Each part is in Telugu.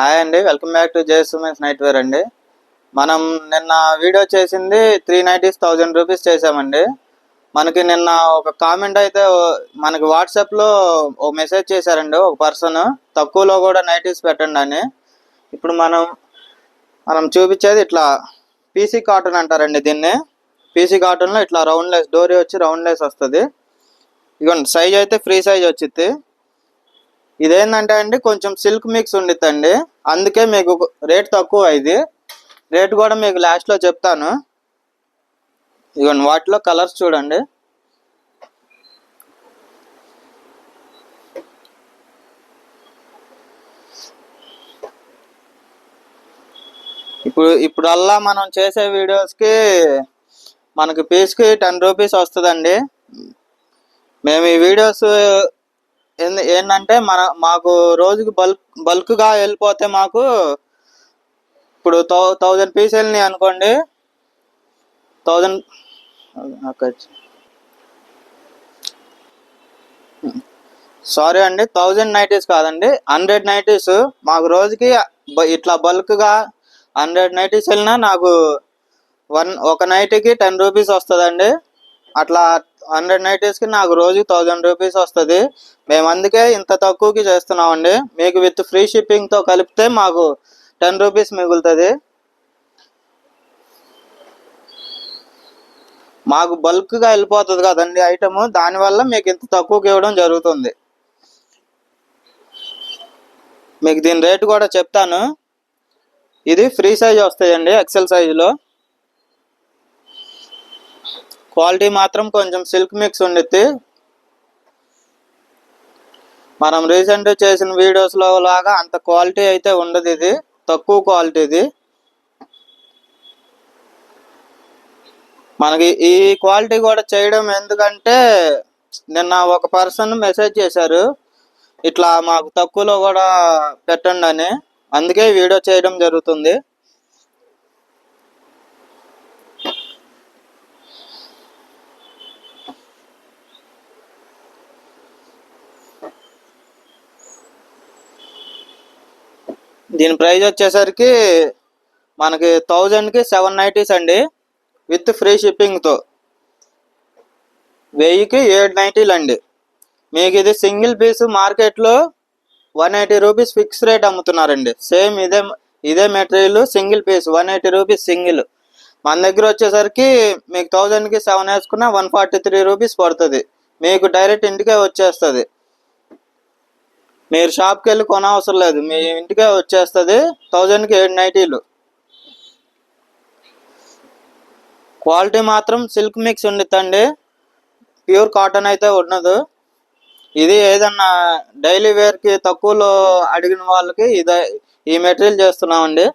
హాయ్ అండి వెల్కమ్ బ్యాక్ టు జేసుమెన్స్ నైట్ వేర్ అండి. మనం నిన్న వీడియో చేసింది త్రీ నైంటీస్ థౌజండ్ రూపీస్ చేసామండి మనకి నిన్న ఒక కామెంట్ అయితే మనకి వాట్సాప్లో ఒక మెసేజ్ చేశారండి ఒక పర్సన్. తక్కువలో కూడా నైటీస్ పెట్టండి అని. ఇప్పుడు మనం మనం చూపించేది ఇట్లా పీసీ కాటన్ అంటారండి దీన్ని. పీసీ కాటన్లో ఇట్లా రౌండ్ లెస్ డోరీ వచ్చి రౌండ్ లెస్ వస్తుంది. ఇగోండి సైజ్ అయితే ఫ్రీ సైజ్ వచ్చింది ఇదేంటంటే అండి కొంచెం సిల్క్ మిక్స్ ఉండిద్దండి. అందుకే మీకు రేట్ తక్కువ ఇది. రేట్ కూడా మీకు లాస్ట్లో చెప్తాను. ఇగోండి వాటిలో కలర్స్ చూడండి. ఇప్పుడు ఇప్పుడల్లా మనం చేసే వీడియోస్కి మనకి పీస్కి టెన్ రూపీస్ వస్తుందండి. మేము ఈ వీడియోస్ ఏంటంటే మన మాకు రోజుకి బల్క్ బల్క్గా వెళ్ళిపోతే మాకు ఇప్పుడు థౌ థౌజండ్ పీస్ వెళ్ళినాయి అనుకోండి. థౌజండ్ సారీ అండి థౌజండ్ నైటీస్ కాదండి హండ్రెడ్ నైటీస్. మాకు రోజుకి ఇట్లా బల్క్గా హండ్రెడ్ నైటీస్ వెళ్ళినా నాకు వన్ ఒక నైట్కి టెన్ రూపీస్ వస్తుందండి. అట్లా హండ్రెడ్ నైటీస్కి నాకు రోజు థౌజండ్ రూపీస్ వస్తుంది. మేము అందుకే ఇంత తక్కువకి చేస్తున్నామండి. మీకు విత్ ఫ్రీ షిప్పింగ్తో కలిపితే మాకు టెన్ రూపీస్ మిగులుతుంది. మాకు బల్క్గా వెళ్ళిపోతుంది కదండి ఐటమ్. దానివల్ల మీకు ఇంత తక్కువకి ఇవ్వడం జరుగుతుంది. మీకు దీని రేటు కూడా చెప్తాను. ఇది ఫ్రీ సైజ్ వస్తాయండి ఎక్సెల్ సైజులో. క్వాలిటీ మాత్రం కొంచెం సిల్క్ మిక్స్ ఉండిద్ది. మనం రీసెంట్ చేసిన వీడియోస్లో లాగా అంత క్వాలిటీ అయితే ఉండదు ఇది. తక్కువ క్వాలిటీ ఇది. మనకి ఈ క్వాలిటీ కూడా చేయడం ఎందుకంటే నిన్న ఒక పర్సన్ మెసేజ్ చేశారు. ఇట్లా మాకు తక్కువలో కూడా పెట్టండి అని. అందుకే వీడియో చేయడం జరుగుతుంది. దీని ప్రైస్ వచ్చేసరికి మనకి థౌజండ్కి సెవెన్ నైంటీస్ అండి విత్ ఫ్రీ షిప్పింగ్తో. వెయ్యికి ఏడు నైంటీలు అండి మీకు ఇది సింగిల్ పీస్ మార్కెట్లో one eighty rupees fix rate అమ్ముతున్నారండి. Same ఇదే ఇదే material single piece one eighty rupees single. మన దగ్గర వచ్చేసరికి మీకు థౌజండ్కి సెవెన్ వేసుకున్న వన్ ఫార్టీ త్రీ రూపీస్ పడుతుంది. మీకు డైరెక్ట్ ఇంటికే వచ్చేస్తుంది. మీరు షాప్కి వెళ్ళి కొనవసరం లేదు. మీ ఇంటికే వచ్చేస్తుంది థౌజండ్కి ఏడు నైటీలు. క్వాలిటీ మాత్రం సిల్క్ మిక్స్ ఉండిద్దండి. ప్యూర్ కాటన్ అయితే ఉండదు. ఇది ఏదన్నా డైలీ వేర్కి తక్కువలో అడిగిన వాళ్ళకి ఇదే ఈ మెటీరియల్ చేస్తున్నామండి.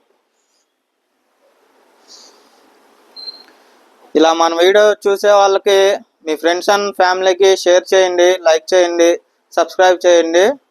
ఇలా మన వీడియో చూసే వాళ్ళకి మీ ఫ్రెండ్స్ అండ్ ఫ్యామిలీకి షేర్ చేయండి లైక్ చేయండి సబ్స్క్రైబ్ చేయండి.